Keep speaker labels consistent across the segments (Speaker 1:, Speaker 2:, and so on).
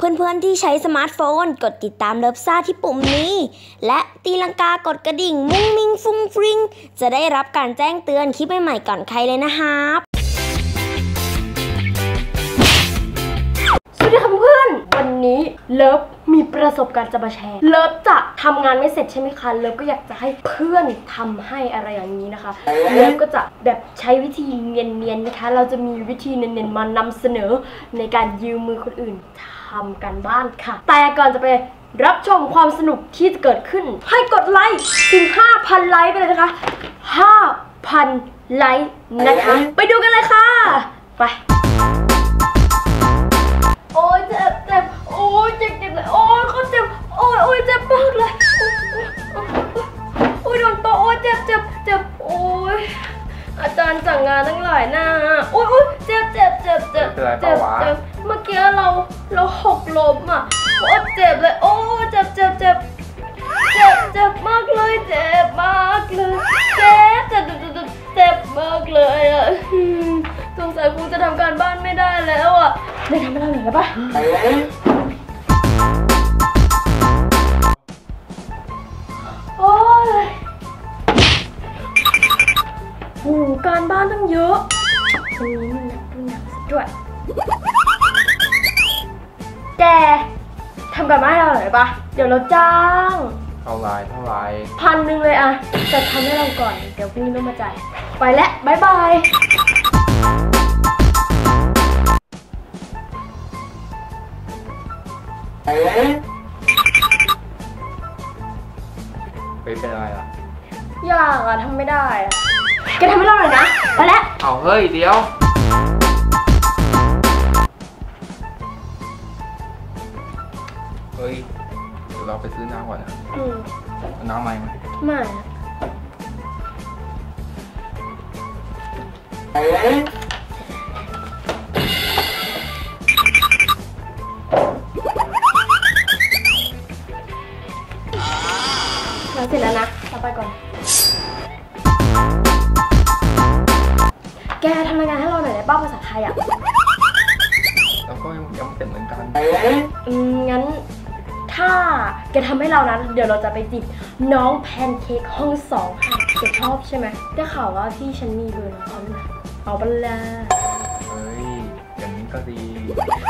Speaker 1: เพื่อนๆที่ใช้สมาร์ทโฟน กดติดตามเลิฟซ่าที่ปุ่มนี้ และตีลังกากดกระดิ่ง มุ้งมิ้งฟุ้งฟริง จะได้รับการแจ้งเตือนคลิปใหม่ๆก่อนใครเลยนะครับ
Speaker 2: สวัสดีค่ะเพื่อนวันนี้เลิฟมีประสบการณ์จะมาแชร์เลิฟจะทำงานไม่เสร็จใช่ไหมคะเลิฟก็อยากจะให้เพื่อนทำให้อะไรอย่างนี้นะคะเลิฟก็จะแบบใช้วิธีเนียนๆนะคะ เราจะมีวิธีเนียนๆมานำเสนอในการยืมมือคนอื่นท ทำกันบ้านค่ะ แต่ก่อนจะไปรับชมความสนุกที่จะเกิดขึ้น ให้กดไลค์ถึง 5,000 ไลค์ไปเลยนะคะ 5,000 ไลค์นะคะ ไปดูกันเลยค่ะ ไป โอ้ยเจ็บเจ็บโอ้ยเจ็บเจ็บเลยโอ้ยเขาเจ็บโอ้ยโอ้ยเจ็บมากเลยโอ้ยโดนโตโอ้ยเจ็บเจ็บเจ็บโอ้ยอาจารย์สั่งงานตั้งหลายหน้า เจ็บเจ็บเป็
Speaker 3: นไร
Speaker 2: เป
Speaker 3: ล่าวะ
Speaker 2: เมื่อกี้เราเราหกล้มอะโอ้เจ็บเลย โอ้เจ็บเจ็บเจ็บเจ็บเจ็บมากเลย เจ็บมากเลยเจ็บเจ็บเจ็บเจ็บมากเลยอะสงสัยครูจะทำการบ้านไม่ได้แล้วอะได้ทำให้เราหน่อยได้ปะโอ้ยโหูการบ้านตั้งเยอะตรงนี้มันหนักด้วยหนักซะด้วย แกทำการบ้านให้เราหน่อยปะเดี๋ยวเราจ้าง
Speaker 3: เท่าไรเท่าไร
Speaker 2: พันหนึ่งเลยอะแต่ทำให้เราก่อน เดี๋ยวพรุ่งนี้ต้องมาจ่าย ไปแล้วบายบาย
Speaker 3: ไปเป็นอะไรล่ะ
Speaker 2: ยากอะทำไม่ได้อะแกทำให้เราหน่อยนะ ไปแล้ว
Speaker 3: เอาเฮ้ยเดี๋ยว เฮ้ยเดี๋ยวเราไปซื้อน้ำก่อนนะ
Speaker 2: อืม
Speaker 3: เอาน้ำไหมไหม
Speaker 2: ไม่อะเราเสร็จแล้วนะ เราไปก่อน แกทำรายงานให้เราหน่อยได้ป้าภาษาไทยอะ
Speaker 3: แล้วก็ยังยังไม่เสร็จเหมือนกัน
Speaker 2: อืมงั้น ถ้าแกทำให้เรานะเดี๋ยวเราจะไปจีบน้องแพนเค้กห้องสองค่ะแกชอบใช่ไหมได้ข่าวว่าที่ฉันมีเบอร์น้องเขาเอาบัลลา
Speaker 3: เฮ้ยอย่างนี้ก็ดี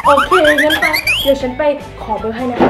Speaker 2: โอเคงั้นไปเดี๋ยวฉันไปขอเบอร์ให้นะ